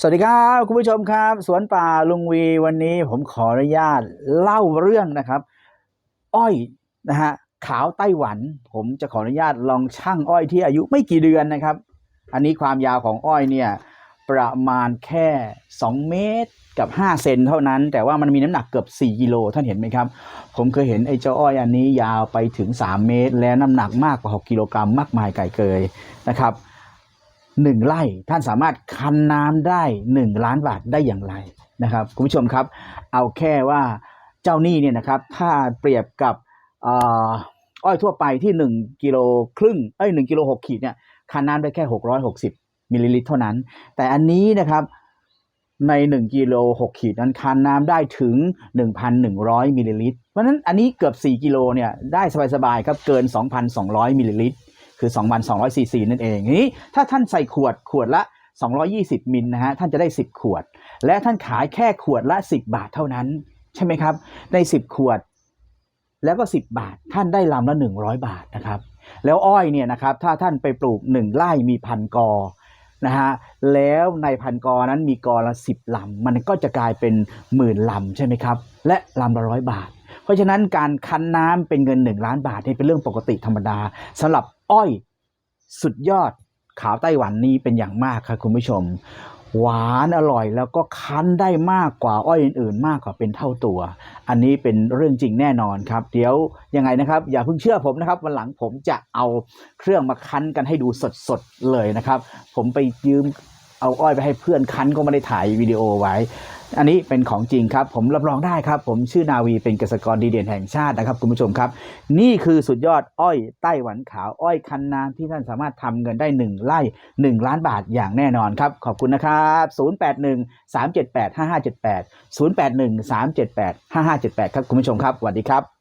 สวัสดีครับคุณผู้ชมครับ สวนป่าลุงวีวันนี้ผมขออนุญาตเล่าเรื่องนะครับ อ้อยนะฮะขาวไต้หวัน ผมจะขออนุญาตลองชั่งอ้อยที่อายุไม่กี่เดือนนะครับ อันนี้ความยาวของอ้อยเนี่ยประมาณแค่ 2 เมตรกับ 5 เซนเท่านั้น แต่ว่ามันมีน้ำหนักเกือบ 4 กิโลท่านเห็นไหมครับ ผมเคยเห็นไอ้เจ้าอ้อยอันนี้ยาวไปถึง 3 เมตร และน้ำหนักมากกว่า 6 กิโลกรัมมากมายไก่เกยนะครับ หนึ่งไร่ท่านสามารถคันน้ำได้1ล้านบาทได้อย่างไรนะครับคุณผู้ชมครับ เอาแค่ว่าเจ้าหนี้เนี่ยนะครับถ้าเปรียบกับอ่ออ้อยทั่วไปที่ 1กิโลครึ่งเอ้ยหกิโลหกขีดเนี่ยคันน้ำได้แค่ 660มิลลิลิตรเท่านั้น แต่อันนี้นะครับใน 1กิโล6ขีดนั้นคันน้ำได้ถึง 1,100มิลลิลิตรเพราะฉะนั้นอันนี้เกือบ 4 กิโลเนี่ยได้สบายๆครับเกิน 2,200มิลลิลิตร คือ 2,200ซีซีนั่นเองนี้ถ้าท่านใส่ขวดขวดละ 220 มิลนะฮะท่านจะได้ 10 ขวด และท่านขายแค่ขวดละ 10 บาทเท่านั้น ใช่ไหมครับ ใน 10 ขวด แล้วก็ 10 บาท ท่านได้ลำละ 100 บาทนะครับ แล้วอ้อยเนี่ยนะครับถ้าท่านไปปลูก 1ไร่มีพันกอนะฮะแล้วในพันกอนั้นมีกอละ10ลำ มันก็จะกลายเป็นหมื่นลำใช่ไหมครับ และลำละร้อยบาท เพราะฉะนั้นการคั้นน้ำเป็นเงิน 1 ล้านบาทนี่เป็นเรื่องปกติธรรมดาสำหรับ อ้อยสุดยอดขาวไต้หวันนี้เป็นอย่างมากครับคุณผู้ชม หวานอร่อยแล้วก็คั้นได้มากกว่าอ้อยอื่นๆ มากกว่าเป็นเท่าตัว อันนี้เป็นเรื่องจริงแน่นอนครับ เดี๋ยวยังไงนะครับ อย่าเพิ่งเชื่อผมนะครับวันหลังผมจะเอาเครื่องมาคั้นกันให้ดูสดๆเลยนะครับ ผมไปยืมเอาอ้อยไปให้เพื่อนคั้นก็ไม่ได้ถ่ายวิดีโอไว้ อันนี้เป็นของจริงครับผมรับรองได้ครับ ผมชื่อนาวีเป็นเกษตรกรดีเด่นแห่งชาตินะครับคุณผู้ชมครับ นี่คือสุดยอดอ้อยไต้หวันขาวอ้อยคันน้ำที่ท่านสามารถทำเงินได้ 1ไร่1 ล้านบาทอย่างแน่นอนครับ ขอบคุณนะครับ 081 378 5578 081 378 5578 ครับคุณผู้ชมครับสวัสดีครับ